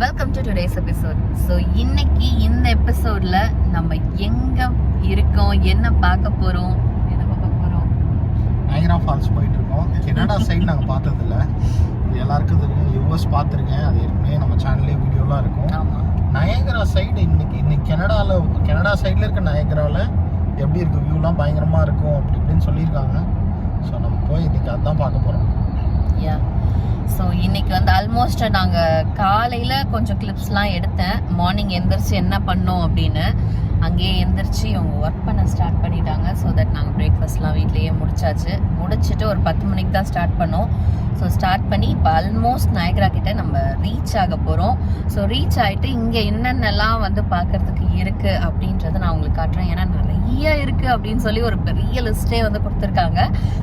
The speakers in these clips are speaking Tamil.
Welcome to today's episode so இன்னைக்கு இந்த எபிசோட்ல நம்ம எங்க இருக்கோம் என்ன பார்க்க போறோம் என்ன பார்க்க போறோம்? நயகரா ஃபால்ஸ் போயிட்டு இருக்கோம் கனடா சைடு நாங்கள் பார்த்ததில்ல? எல்லாருக்கும் தெரியும். யூஎஸ் பார்த்துருக்கேன். அது ஏற்கனவே நம்ம சேனல்லே வீடியோலாம் இருக்கும். நயகரா சைடு இன்னைக்கு இன்னைக்கு கனடாவில் கனடா சைடில் இருக்க நயகராவில் எப்படி இருக்கு? வியூலாம் பயங்கரமாக இருக்கும் அப்படி இப்படின்னு சொல்லியிருக்காங்க. ஸோ நம்ம போய் இன்னைக்கு அதான் பார்க்க போகிறோம் யா ஸோ இன்னைக்கு வந்து ஆல்மோஸ்ட் நாங்கள் காலையில் கொஞ்சம் கிளிப்ஸ்லாம் எடுத்தேன். மார்னிங் எந்திரிச்சு என்ன பண்ணோம் அப்படின்னு அங்கேயே எந்திரிச்சு அவங்க ஒர்க் பண்ண ஸ்டார்ட் பண்ணிட்டாங்க. ஸோ தட் நாங்கள் பிரேக்ஃபாஸ்ட்லாம் வீட்லேயே முடிச்சாச்சு. முடிச்சுட்டு ஒரு பத்து மணிக்கு தான் ஸ்டார்ட் பண்ணோம். ஸோ ஸ்டார்ட் பண்ணி இப்போ ஆல்மோஸ்ட் நாயகரா கிட்டே நம்ம ரீச் ஆக போகிறோம் ஸோ ரீச் ஆகிட்டு இங்கே என்னென்னலாம் வந்து பார்க்கறதுக்கு இருக்குது அப்படின்றத நான் உங்களுக்கு காட்டுறேன். ஏன்னா நிறைய இருக்குது அப்படின்னு சொல்லி ஒரு பெரிய லிஸ்ட்டே வந்து கொடுத்துருக்காங்க.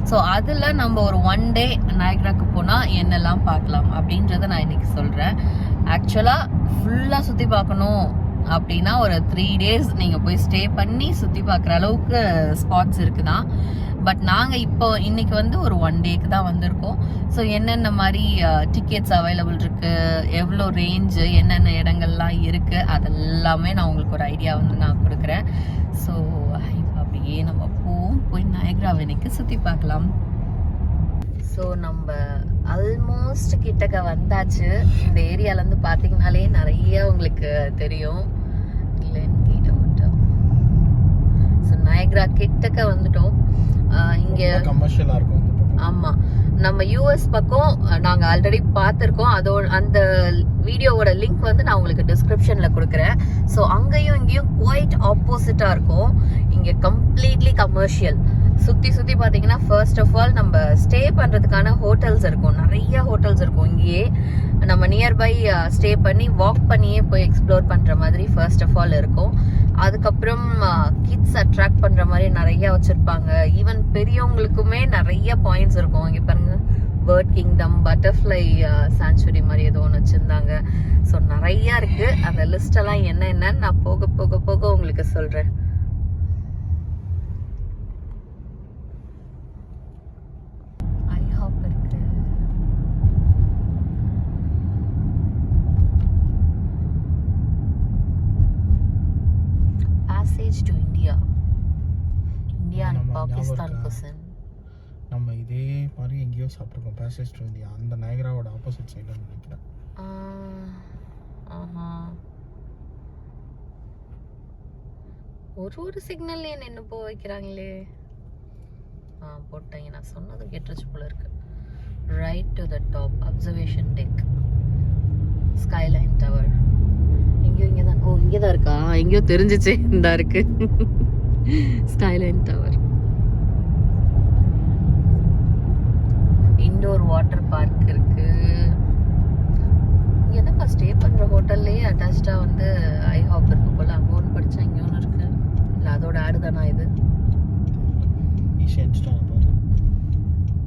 ஸோ அதில் நம்ம ஒரு ஒன் டே நாயக்ராக்கு போனால் என்னெல்லாம் பார்க்கலாம் அப்படின்றத நான் இன்றைக்கி சொல்கிறேன் ஆக்சுவலாக ஃபுல்லாக சுற்றி பார்க்கணும் அப்படின்னா ஒரு த்ரீ டேஸ் நீங்கள் போய் ஸ்டே பண்ணி சுற்றி பார்க்குற அளவுக்கு ஸ்பாட்ஸ் இருக்குதான். பட் நாங்கள் இப்போ இன்னைக்கு வந்து ஒரு ஒன் டேக்கு தான் வந்திருக்கோம். ஸோ என்னென்ன மாதிரி டிக்கெட்ஸ் அவைலபிள் இருக்கு எவ்வளோ ரேஞ்சு என்னென்ன இடங்கள்லாம் இருக்கு அதெல்லாமே நான் உங்களுக்கு ஒரு ஐடியா வந்து நான் கொடுக்குறேன். ஸோ இப்போ அப்படியே நம்ம போவோம். போய் நயக்ரா வெனிக்கு சுற்றி பார்க்கலாம். ஸோ நம்ம ஆல்மோஸ்ட் கிட்டக்க வந்தாச்சு. இந்த ஏரியாலேருந்து பார்த்தீங்கனாலே நிறைய உங்களுக்கு தெரியும். ஸோ நயக்ரா கிட்டக்க வந்துட்டோம். இங்க கமர்ஷியலாக இருக்கும் இந்த பக்கம். ஆமா. நம்ம யூஎஸ் பக்கம் அஹ், நாங்க ஆல்ரெடி பார்த்துருக்கோம். அதோட அந்த வீடியோவோட லிங்க் வந்து நான் உங்களுக்கு டிஸ்கிரிப்ஷன்ல கொடுக்குறேன். ஸோ அங்கேயும் இங்கேயும் குவைட் ஆப்போசிட்டா இருக்கும். இங்க கம்ப்ளீட்லி கமர்ஷியல் சுற்றி சுற்றி பார்த்தீங்கன்னா ஃபர்ஸ்ட் ஆஃப் ஆல் நம்ம ஸ்டே பண்ணுறதுக்கான ஹோட்டல்ஸ் இருக்கும். நிறைய ஹோட்டல்ஸ் இருக்கும். இங்கேயே நம்ம நியர்பை ஸ்டே பண்ணி வாக் பண்ணியே போய் எக்ஸ்ப்ளோர் பண்ணுற மாதிரி ஃபர்ஸ்ட் ஆஃப் ஆல் இருக்கும். அதுக்கப்புறம் கிட்ஸ் அட்ராக்ட் பண்ணுற மாதிரி நிறைய வச்சுருப்பாங்க. ஈவன் பெரியவங்களுக்குமே நிறைய பாயிண்ட்ஸ் இருக்கும். இங்கே பாருங்க பேர்ட் கிங்டம் பட்டர்ஃப்ளை சாங்சுரி மாதிரி ஏதோ ஒன்று வச்சுருந்தாங்க. ஸோ நிறையா இருக்குது அந்த லிஸ்ட்டெல்லாம் என்னென்னு நான் போக போக போக உங்களுக்கு சொல்கிறேன் person. நம்ம இதே மாதிரி எங்கேயோ சாப்பிட்ருக்கோம். பேசேஜ் டு இந்தியா அந்த நயகராவோட ஆப்போசிட் சைடில் நினைக்கிறேன். ஒரு ஒரு சிக்னல்லே நின்று போக வைக்கிறாங்களே. ஆ போட்டாங்க நான் சொன்னதும் கெட்டுருச்சு போல இருக்கு. Right to the top observation deck skyline tower எங்கேயோ இங்கே தான் ஓ இங்கே தான் இருக்கா? எங்கேயோ தெரிஞ்சிச்சு. இந்த இருக்கு. Skyline tower indoor water park இருக்கு. இங்க ஸ்டே பண்ற ஹோட்டல்லையே அட்டாச்சா வந்து ஐ ஹாப் இருக்கு போல. அங்க ஒன்று படிச்சா இங்க ஒன்று இருக்கு. இல்ல அதோட ஆடு தானா இது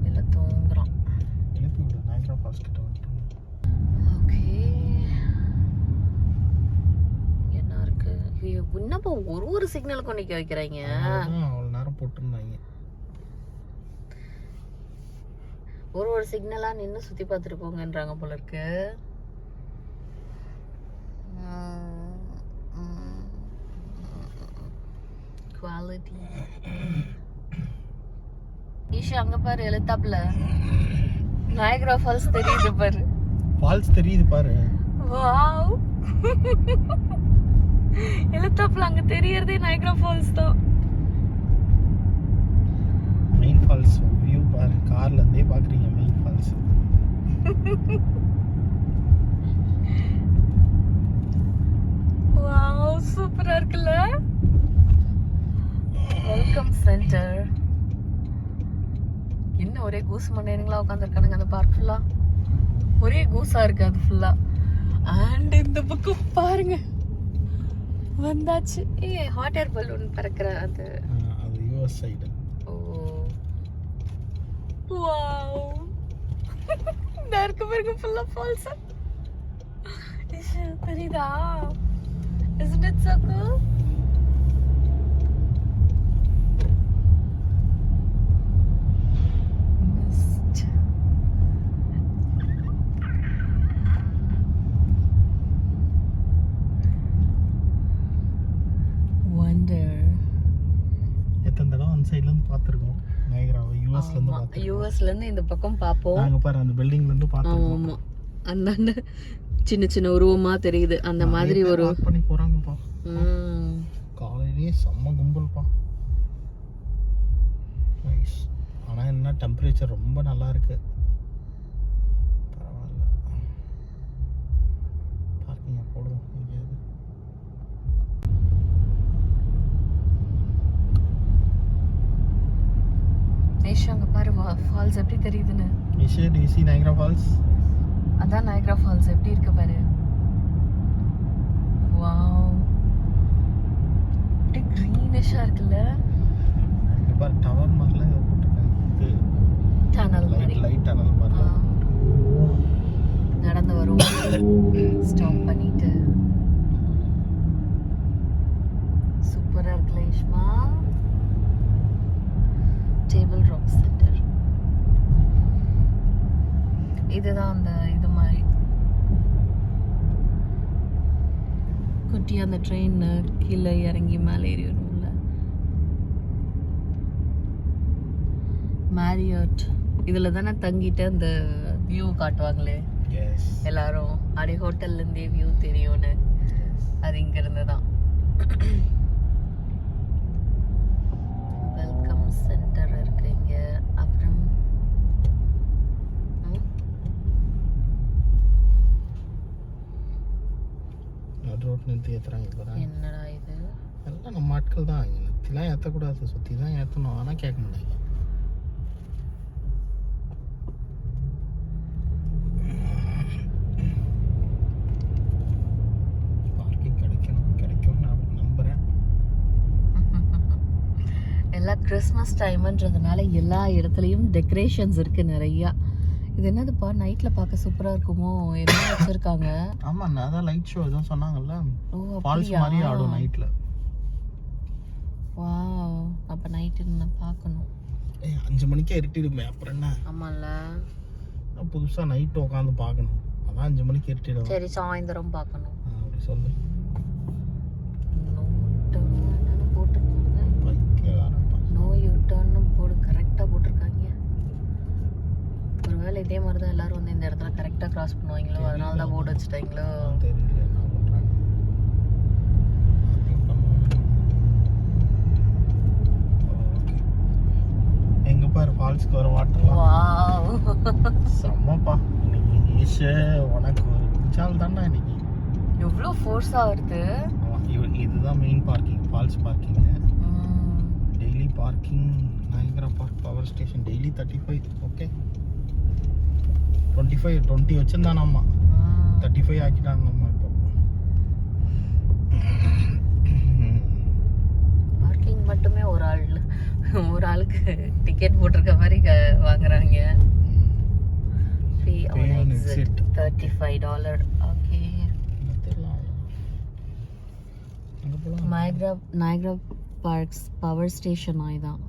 இல்ல வந்துட்டோம் ஓகே என்ன இருக்கு? ஐயோ, என்னப்பா ஒரு ஒரு சிக்னலுக்கும் வைக்கிறாங்க? அவ்வளோ நேரம் போட்டிருந்தாங்க. ஒரு ஒரு சிக்னலா நின்னு சுத்தி பார்த்துட்டு போங்கன்றாங்க போல இருக்கு. குவாலிட்டி ஈஷா அங்க பாரு எழுத்தாப்புல. நாயகரா ஃபால்ஸ் தெரியுது பாரு. ஃபால்ஸ் தெரியுது பாரு. வாவ் எழுத்தாப்புல அங்க தெரியறதே நாயகரா ஃபால்ஸ் தான். மெயின் ஃபால்ஸ் வியூ பாரு கார்ல இருந்தே பாக்குறீங்க மெயின் ஃபால்ஸ் வாவ் சூப்பரா இருக்குல்ல? வெல்கம் சென்டர் என்ன ஒரே கூஸ் மண்ணேருங்களா உட்காந்துருக்கானுங்க அந்த பார்க் ஃபுல்லா ஒரே கூஸா இருக்கு அது ஃபுல்லா அண்ட் இந்த பக்கம் பாருங்க. வந்தாச்சு. ஏ ஹாட் ஏர் பலூன் பறக்கிற அது. அது US side Wow. Narco burger full of falsa. Isn't it so cool? யூஎஸ்ல இருந்து இந்த பக்கம் பார்ப்போம் நாங்க பாரு அந்த பில்டிங்ல இருந்து பார்த்துருக்கோம் ஆமா. அந்தாண்ட சின்ன சின்ன உருவமா தெரியுது. அந்த மாதிரி ஒரு பண்ணி போறாங்கப்பா. காலையிலேயே செம்ம கும்பல்ப்பா. ஆனா என்ன டெம்பரேச்சர் ரொம்ப நல்லா இருக்கு. நிஷா அங்க பாரு ஃபால்ஸ் எப்படி தெரியுதுன்னு? நிஷே டிசி நைக்ரா ஃபால்ஸ் அதான் நயக்ரா ஃபால்ஸ் எப்படி இருக்கு பாரு? வாவ் அப்படியே க்ரீனிஷா இருக்குல்ல? பாரு டவர் மாதிரிலாம் போட்டிருக்காங்க. டனல் மாதிரி. Light light tunnel. மாதிரி நடந்து வரும் ஸ்டாப் பண்ணிட்டு சூப்பரா இருக்குல்ல இஷ்மா டேபிள் ராக் சென்டர் இதுதான் அந்த இது மாதிரி குட்டி அந்த ட்ரெயின் கீழே இறங்கி மேலே ஏறி வரும்ல மேரியாட் இதில் தானே தங்கிட்டு அந்த வியூ காட்டுவாங்களே. எல்லாரும். அப்படியே ஹோட்டல்ல இருந்தே வியூ தெரியும்னு. அது இங்க இருந்து தான் வெல்கம் சென்டர் இருக்கு இங்க அப்புறம் ம், நடு ரோட் நிறுத்தி ஏற்றுறாங்க இப்போ என்னடா இது எல்லாம் நம்ம ஆட்கள் நிறுத்திலாம் ஏற்றக்கூடாது சுற்றி தான் ஏற்றணும் ஆனால் கேட்க மாட்டாங்க. எல்லாம் கிறிஸ்மஸ் டைம்ன்றதுனால எல்லா இடத்துலயும் டெக்கரேஷன்ஸ் இருக்கு நிறையா. இது என்னதுப்பா நைட்ல பார்க்க சூப்பரா இருக்குமோ? என்ன வச்சிருக்காங்க? ஆமாம் நான் தான் லைட் ஷோ எதுவும் சொன்னாங்கல்ல. ஃபால்ஸ் மாதிரி ஆடும் நைட்டில் வாவ் அப்ப நைட்டு நான் பார்க்கணும். ஏய் அஞ்சு மணிக்கே இருட்டிடுமே அப்புறம் என்ன? ஆமால்ல. நான் புதுசாக நைட்டு உட்காந்து பார்க்கணும். அதான் அஞ்சு மணிக்கு இருட்டிடும் சரி சாயந்தரம் பார்க்கணும். அப்படி சொல்லு. இதே மாதிரி தான் எல்லாரும் வந்து இந்த இடத்துல கரெக்டாக கிராஸ் பண்ணுவாங்களோ அதனால தான் போர்டு வச்சுட்டாங்களோ. தெரியல என்ன பண்றாங்க Nothing பண்ணுவாங்க. Okay. எங்க பாரு ஃபால்ஸ்க்கு வர வாட்டர்லாம் செம்மப்பா. இன்னைக்கு ஈஷே உனக்கு ஒரு குச்சால் தானே இன்னைக்கு. எவ்வளோ ஃபோர்ஸாக வருது? இதுதான் main parking falls parking. Daily parking Niagara park power station daily thirty five okay twenty five twenty வச்சுருந்தானாம்மா. Thirty five ஆக்கிட்டாங்க நம்ம இப்போ. பார்க்கிங் மட்டுமே ஒரு ஆள். ஒரு ஆளுக்கு டிக்கெட் போட்டிருக்க மாதிரி வாங்குறாங்க. Free on. Exit thirty five dollar okay Niagara Niagara parks power station ஆயிதான்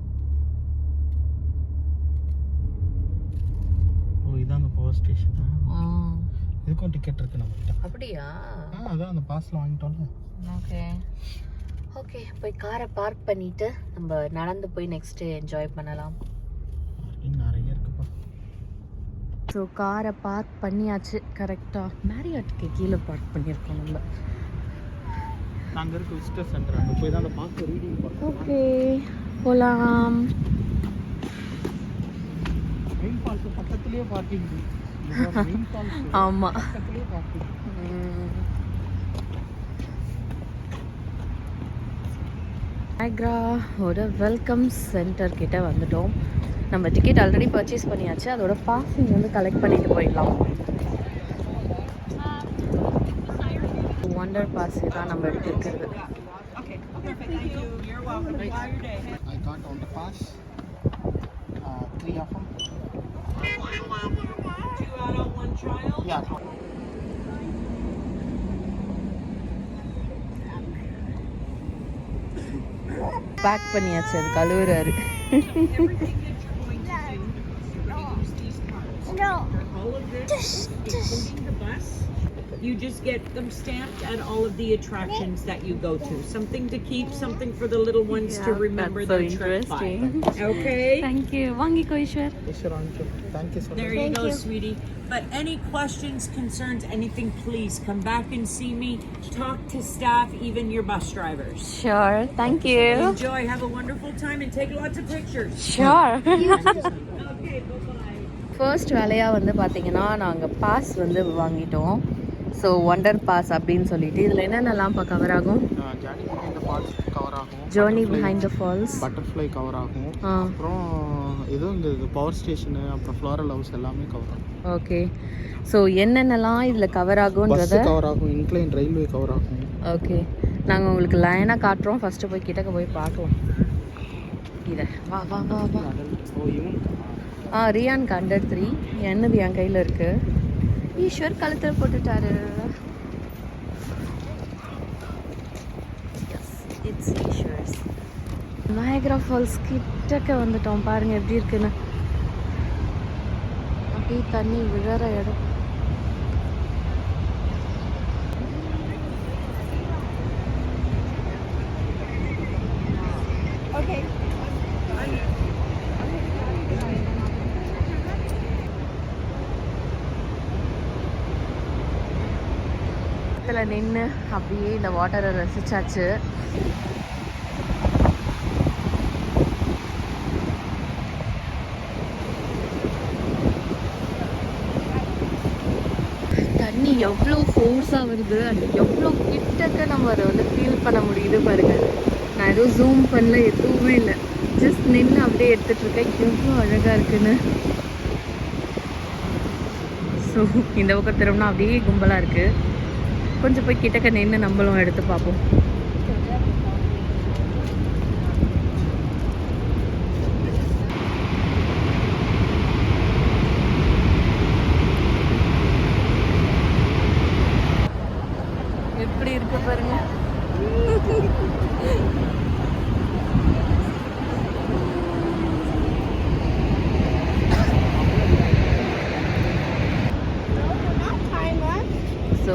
ஓ இதான் அந்த பவர் ஸ்டேஷனா ஆ? இதுக்கும் டிக்கெட் இருக்கு நம்மகிட்ட. அப்படியா? அதான் அந்த பாஸ்ல வாங்கிட்டோம்ல. ஓகே ஓகே போய் காரை பார்க் பண்ணிட்டு நம்ம நடந்து போய் நெக்ஸ்ட் என்ஜாய் பண்ணலாம். பார்க்கிங் நிறைய இருக்குப்பா. ஸோ காரை பார்க் பண்ணியாச்சு கரெக்டாக மேரியாட்டுக்கு கீழே பார்க் பண்ணியிருக்கோம் நம்ம. அங்கே இருக்க விசிட்டர் சென்டர் அங்கே போய் தான் அந்த பார்க்க ரீடிங் ஓகே போகலாம் மெயின் ஃபால்ஸ் பக்கத்துலேயே பார்க்கிங் ஆமாம் பக்கத்துலேயே பார்க்கிங் நயக்ராவோட வெல்கம் சென்டர் கிட்ட வந்துட்டோம். நம்ம டிக்கெட் ஆல்ரெடி பர்ச்சேஸ் பண்ணியாச்சு. அதோட பாசிங் வந்து கலெக்ட் பண்ணிட்டு போயிடலாம். ஒண்டர் பாஸ் தான் நம்ம எடுத்துருக்கிறது. I this, including the bus, You just get them stamped at all of the attractions that you go to. Something to keep, something for the little ones to remember that's so their trip by. interesting. Okay. Thank you. வாங்கிக்கோ Eswar. Thank you so There you go, sweetie. But any questions, concerns, anything, please come back and see me. Talk to staff, even your bus drivers. Sure. Thank you. Enjoy, have a wonderful time, and take lots of pictures. Sure. Okay, bye-bye. First வேலையாக வந்து பார்த்தீங்கன்னா நாங்கள் பாஸ் வந்து வாங்கிட்டோம் ஸோ ஒண்டர் பாஸ் அப்படின்னு சொல்லிட்டு இதில் என்னென்னலாம் இப்போ கவர் ஆகும் ஜானி பிஹைண்ட் ஃபால்ஸ் கவர் ஆகும். Journey behind the falls butterfly cover ஆகும். அப்புறம் ஏதோ இந்த பவர் ஸ்டேஷனு அப்புறம் ஃப்ளாரல் ஹவுஸ் எல்லாமே கவர் ஆகும். ஓகே ஸோ என்னென்னலாம் இதில் கவர் பஸ் ஆகுன்றத கவர் ஆகும் இன்க்ளைன் ரயில்வே கவர் ஆகும். ஓகே நாங்கள் உங்களுக்கு லைனாக காட்டுறோம். ஃபஸ்ட்டு போய் கிட்டக்க போய் பார்க்கலாம். இதை. வா வா வா வா. ஆ ரியான்க்கு அண்டர் த்ரீ என்னது என் கையில் இருக்கு? ஈஸ்வர் கழுத்தில் போட்டுட்டாரு. இட்ஸ் ஈஸ்வர்ஸ் நாயகரா ஃபால்ஸ் கிட்டக்க வந்துட்டோம். பாருங்க எப்படி இருக்குன்னு. அப்படியே தண்ணி விழற இடம். பக்கத்தில் நின்று அப்படியே இந்த வாட்டரை ரசிச்சாச்சு. தண்ணி எவ்வளோ ஃபோர்ஸாக வருது அது எவ்வளோ கிட்டக்க நம்ம அதை வந்து ஃபீல் பண்ண முடியுது பாருங்கள் நான் எதுவும் ஜூம் பண்ணல எதுவுமே இல்லை. ஜஸ்ட் நின்று அப்படியே எடுத்துகிட்ருக்கேன் எவ்வளோ அழகாக இருக்குன்னு. ஸோ இந்த பக்கம் திரும்பினா அப்படியே கும்பலாக இருக்குது கொஞ்சம் போய் கிட்டக்க நின்று நம்மளும் எடுத்து பார்ப்போம். எப்படி இருக்கு பாருங்க. ஸோ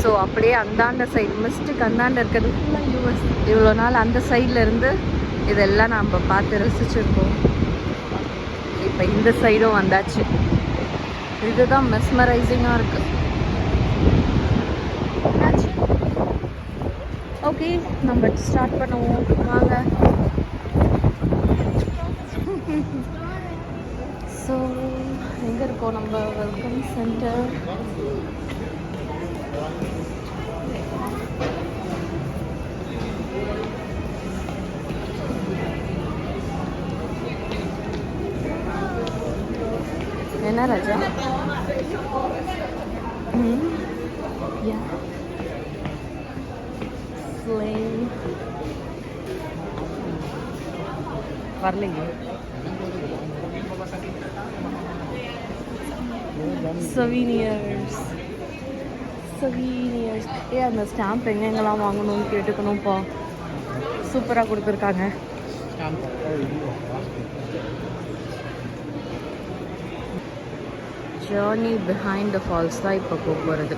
ஸோ அப்படியே அந்தாண்ட சைடு மிஸ்ட்டுக்கு அந்தாண்ட இருக்கிறது ஃபுல்லாக யூஎஸ் இவ்வளோ நாள் அந்த சைடில் இருந்து இதெல்லாம் நம்ம பார்த்து ரசிச்சிருக்கோம் இப்போ இந்த சைடும் வந்தாச்சு. இதுதான் மெஸ்மரைசிங்காக இருக்கு. ஓகே நம்ம ஸ்டார்ட் பண்ணுவோம். வாங்க. ஸோ எங்கே இருக்கோம் நம்ம? வெல்கம் சென்டர் என்ன ராஜா ம் யா ஃப்ளேம் வரலையே சவீனியர்ஸ் சவீனியர்ஸ் ஏ அந்த ஸ்டாம்ப் எங்கெங்கெல்லாம் வாங்கணும்னு கேட்டுக்கணும்ப்பா. சூப்பராக கொடுத்துருக்காங்க. ஜேர்னி பிஹைண்ட் த ஃபால்ஸ் தான் இப்போ போக போகிறது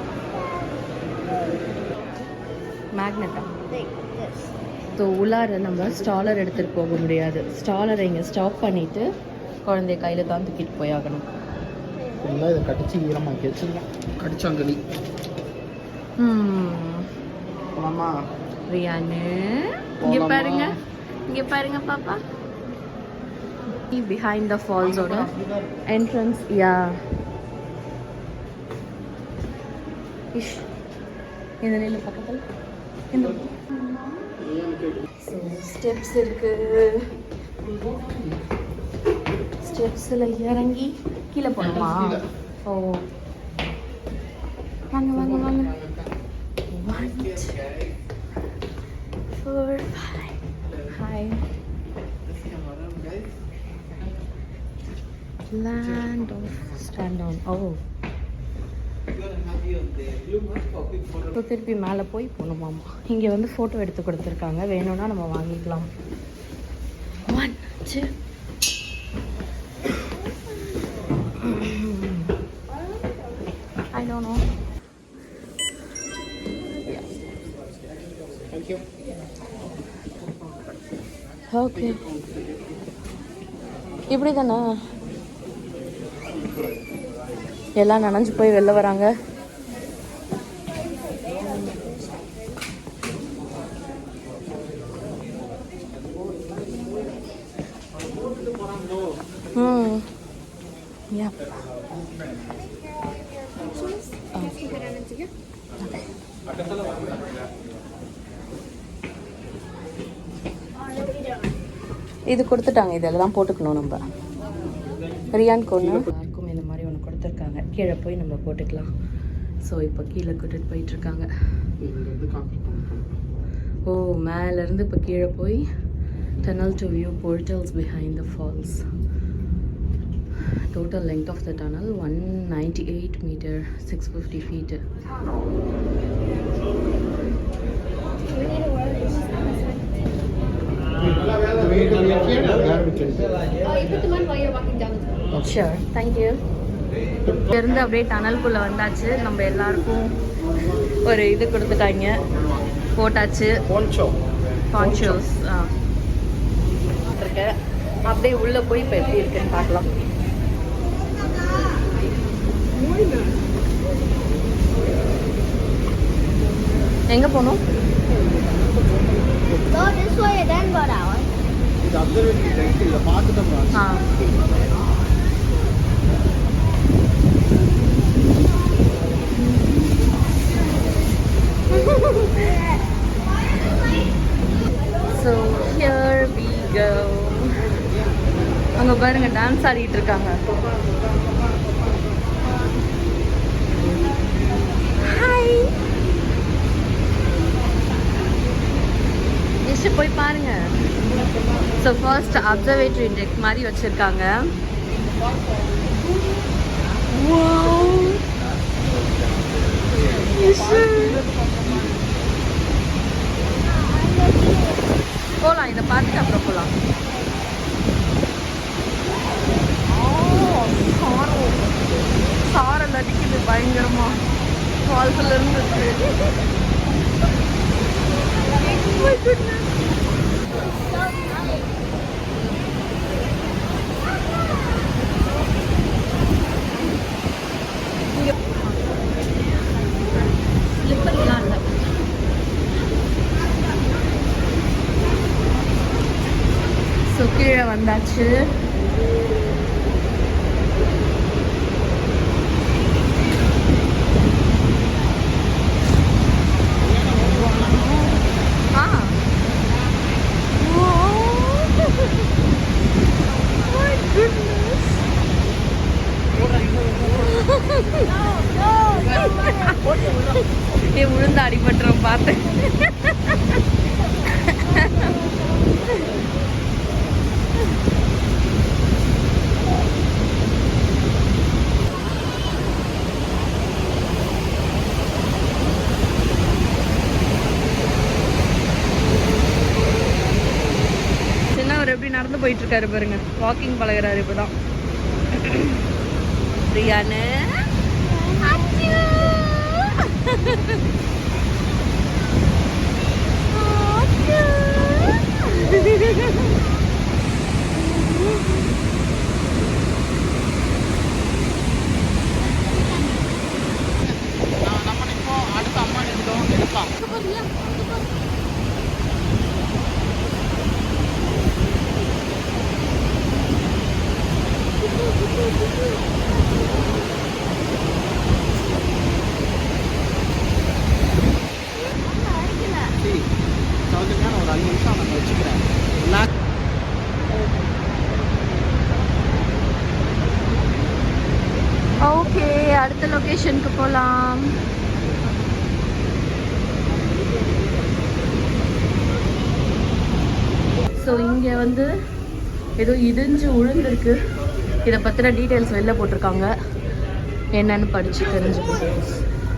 மேக்னெட்டா ஸோ உள்ளார நம்ம ஸ்டாலர் எடுத்துகிட்டு போக முடியாது. ஸ்டாலரை இங்கே ஸ்டாப் பண்ணிவிட்டு குழந்தைய கையில் தான் தூக்கிட்டு போய் ஆகணும். கடிச்சு ஈரமாக்கி வச்சிருக்கோம் கடிச்சாங்கடி போலாமா ரியானு இங்கே? பாருங்க இங்கே பாருங்க பாப்பா பிஹைண்ட் த ஃபால்ஸோட என்ட்ரன்ஸ் யா இஷ் இந்த நெல் பக்கத்தில் இந்த ஸ்டெப்ஸ் இருக்கு ஸ்டெப்ஸில் இறங்கி கீழே போகணுமா ஓ. வாங்க வாங்க வாங்க. One four five hi land off stand on ஓ இப்போ திருப்பி மேலே போய் போகணுமாமா. இங்கே வந்து ஃபோட்டோ எடுத்து கொடுத்துருக்காங்க. வேணும்னா நம்ம வாங்கிக்கலாம். ஒன் டூ ஓகே இப்படி தானே எல்லாம் நனைஞ்சு போய் வெளில வராங்க. இது கொடுத்துட்டாங்க. இதெல்லாம் போட்டுக்கணும் நம்ம. ரியான் கொண்டு யாருக்கும் இந்த மாதிரி ஒன்று கொடுத்துருக்காங்க. கீழே போய் நம்ம போட்டுக்கலாம். ஸோ இப்போ கீழே கூட்டிட்டு போயிட்டு இருக்காங்க ஓ மேலேருந்து இப்போ கீழே போய் tunnel to view portals behind the falls total length of the tunnel one ninety eight metre six fifty feet sure thank you இருந்து அப்படியே டனல்குள்ளே வந்தாச்சு. நம்ம எல்லாருக்கும் ஒரு இது கொடுத்துட்டாங்க. போட்டாச்சு. பான்ச்சோஸ் இருக்கு அப்படியே உள்ளே போய் இப்போ எப்படி இருக்குன்னு பார்க்கலாம். எங்கே போகணும்? This way and then go that way. இது அப்சர்வேட்டரி ரைட் இதை பார்த்துட்டோம் ah so here we go அங்கே பாருங்க டான்ஸ் ஆடிட்டு இருக்காங்க ஹாய் ஜஸ்ட் போய் பாருங்க ஸோ ஃபர்ஸ்ட் அப்சர்வேட்டரி டெக் மாதிரி வச்சுருக்காங்க. போகலாம் இதை பார்த்துட்டு அப்புறம் போகலாம் சாரம் சாரல் அடிக்குது பயங்கரமா. ஃபால்ஸ்ல இருந்து Oh my goodness. ஸ்லிப்பர்லாம் இல்லை ஸோ கீழே வந்தாச்சு எப்படி நடந்து போயிட்டு இருக்காரு பாருங்க வாக்கிங் பழகுறாரு இப்பதான் ரியானு அச்சோ. அச்சோ. நம்ம சொல்லுங்க நான் ஒரு அஞ்சு நிமிஷம் ஓகே அடுத்த லொக்கேஷனுக்கு போகலாம் ஸோ இங்கே வந்து ஏதோ இடிஞ்சு உழுந்திருக்கு. இதை பற்றின டீட்டெயில்ஸ் வெளில போட்டிருக்காங்க. என்னன்னு படித்து தெரிஞ்சுக்கோங்க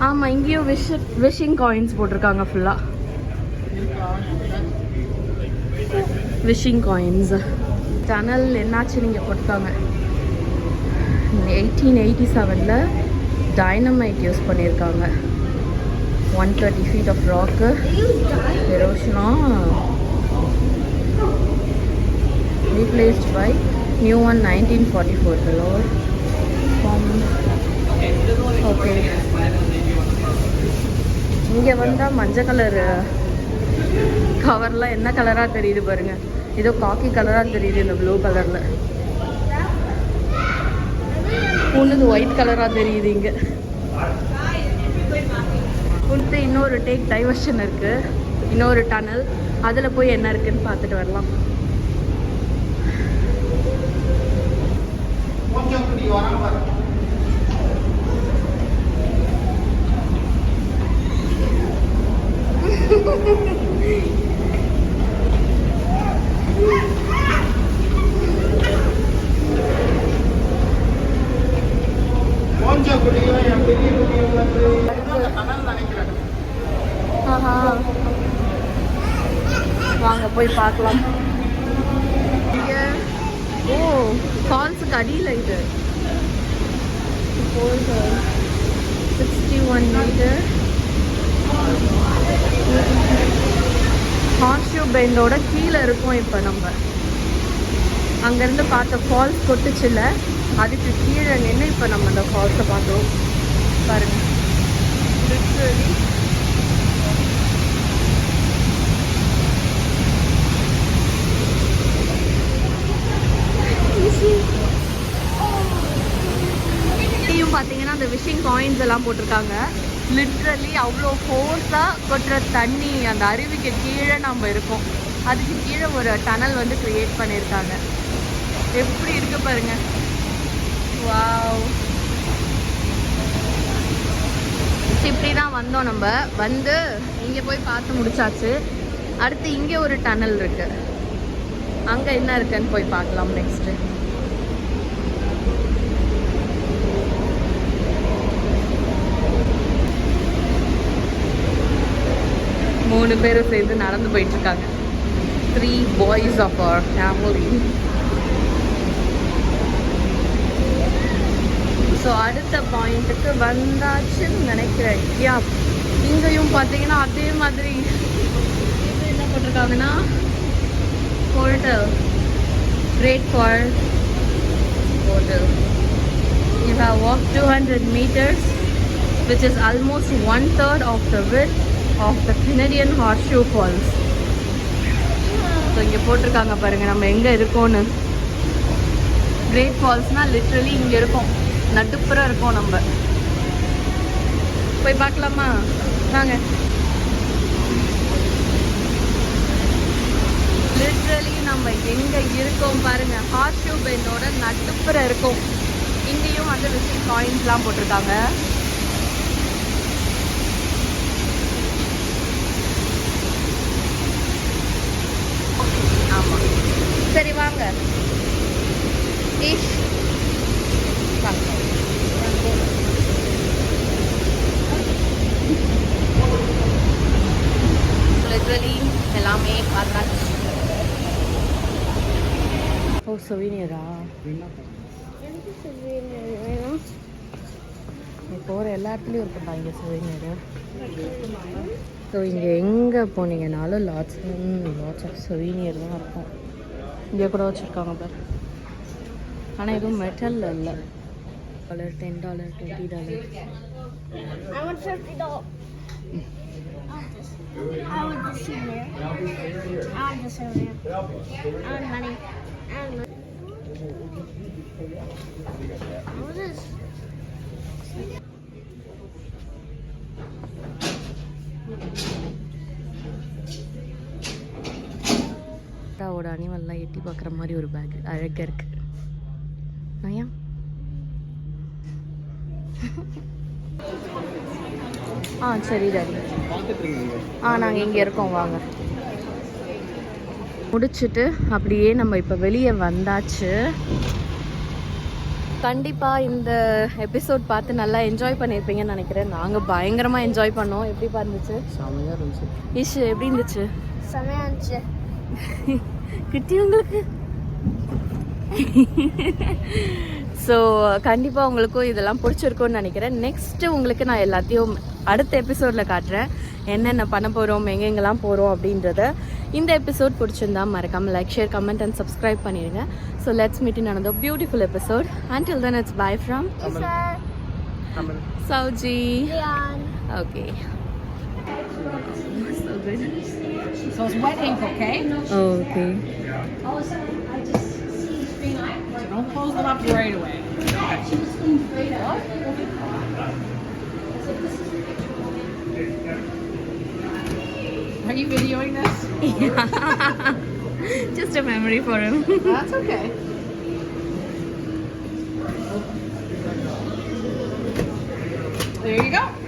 ஆமாம் இங்கேயும் விஷ் விஷிங் காயின்ஸ் போட்டிருக்காங்க ஃபுல்லாக விஷிங் காயின்ஸ் டனல் என்னாச்சு நீங்கள் போட்டிருக்காங்க? எயிட்டீன் எயிட்டி செவனில் டைனமைட் யூஸ் பண்ணியிருக்காங்க. One thirty feet of rock எரோஷனா replaced by new one 1944 four lower form okay. இங்கே வந்தால் மஞ்சள் கலர் கவர்லாம் என்ன கலராக தெரியுது பாருங்க. ஏதோ காக்கி கலராக தெரியுது இந்த ப்ளூ கலரில் ஒன்று ஒயிட் கலராக தெரியுது இங்கே. கொடுத்து இன்னொரு டேக் டைவர்ஷன் இருக்குது இன்னொரு டனல் அதில் போய் என்ன இருக்குதுன்னு பார்த்துட்டு வரலாம் கொஞ்சம் இப்படி வராம பாரு. கொஞ்சம் குட்டிகளா என் பெரிய குட்டிகள் டனல் நினைக்கிறேன் ஆஹா. வாங்க போய் பார்க்கலாம் இங்க ஓ ஃபால்ஸுக்கு அடியில் இது சிக்ஸ்டி ஒன் மீட்டர் ஹார்ஷூ கீழே இருக்கோம் இப்போ நம்ம. அங்கேருந்து பார்த்த ஃபால்ஸ் கொட்டுச்சுல அதுக்கு கீழே நின்று இப்போ நம்ம அந்த ஃபால்ஸை பார்த்தோம். பாருங்க. Literally. பார்த்தீங்கன்னா அந்த விஷிங் காயின்ஸ் எல்லாம் போட்டிருக்காங்க. லிட்ரலி அவ்வளோ ஃபோர்ஸாக கொட்டுற தண்ணி அந்த அருவிக்கு கீழே நம்ம இருக்கோம். அதுக்கு கீழே ஒரு டனல் வந்து க்ரியேட் பண்ணியிருக்காங்க. எப்படி இருக்கு பாருங்க. வாவ் இப்படி தான் வந்தோம் நம்ம. வந்து இங்கே போய் பார்த்து முடிச்சாச்சு. அடுத்து இங்கே ஒரு டனல் இருக்கு. அங்கே என்ன இருக்குன்னு போய் பார்க்கலாம் நெக்ஸ்ட்டு மூணு பேரும் சேர்ந்து நடந்து போயிட்டு இருக்காங்க three boys of our family so அடுத்த பாயிண்ட்டுக்கு வந்தாச்சுன்னு நினைக்கிறேன். யா இங்கேயும் பார்த்தீங்கன்னா அதே மாதிரி இது என்ன போட்டிருக்காங்கன்னா hotel great for hotel You walk to 200 meters, which is almost one third of the width. Of the Canadian Horseshoe Falls. So இங்கே போட்டிருக்காங்க பாருங்க நம்ம எங்கே இருக்கோம்னு. கிரேட் ஃபால்ஸ்னால் லிட்ரலி இங்கே இருக்கோம். நடுப்புற இருக்கோம் நம்ம. போய் பார்க்கலாமா? வாங்க. லிட்ரலி நம்ம எங்கே இருக்கோம் பாருங்க ஹார்ஷூ பெண்ணோட நடுப்புற இருக்கோம். இங்கேயும் வந்து விசிட் காயின்ஸ்லாம் போட்டிருக்காங்க ஆமாம் சரி வாங்க. வாங்க. லிட்ரலி எல்லாமே பார்த்தாச்சு. ஓ சொவினியரா போகிற எல்லா இடத்துலையும் இருக்கும்டா இங்கே சொவினியர் ஸோ இங்கே எங்கே போனீங்கனாலும் லாட்ஸ் லாட்ஸ் ஆஃப் சொவினியர் தான் இருக்கும். இங்கே கூட வச்சுருக்காங்க பாரு ஆனால் எதுவும் மெட்டலில் இல்லை dollar ten dollar twenty dollar I want fifty dollars. I want the souvenir. I want the souvenir. I want money. I want money. அனிமல்லாம் எட்டி பார்க்குற மாதிரி ஒரு பேக் அழகாக இருக்கு. நயா ஆ சரி டாடி ஆ நாங்கள் இங்கே இருக்கோம் வாங்க. முடிச்சுட்டு அப்படியே நம்ம இப்போ வெளியே வந்தாச்சு. கண்டிப்பாக இந்த எபிசோட் பார்த்து நல்லா என்ஜாய் பண்ணியிருப்பீங்கன்னு நினைக்கிறேன். நாங்கள் பயங்கரமாக என்ஜாய் பண்ணோம். எப்படி இருந்துச்சு செமையாக இருந்துச்சு. இஷு எப்படி இருந்துச்சு? செமையா இருந்துச்சு. கிட்டி உங்களுக்கு ஸோ கண்டிப்பாக உங்களுக்கும் இதெல்லாம் பிடிச்சிருக்கும்னு நினைக்கிறேன் நெக்ஸ்ட்டு உங்களுக்கு நான் எல்லாத்தையும் அடுத்த எபிசோடில் காட்டுறேன் என்னென்ன பண்ண போகிறோம் எங்கெங்கெல்லாம் போகிறோம் அப்படின்றத இந்த எபிசோட் பிடிச்சிருந்தா மறக்காமல் like share comment and subscribe பண்ணிடுங்க so let's meet in another beautiful episode until then it's bye from Sir, Sauji. Leon. Okay. So good. So it's wet ink, okay? Oh, okay. Oh, I just see green light. So don't close them up right away. Are you videoing this? Yeah. Just a memory for him. That's okay. There you go.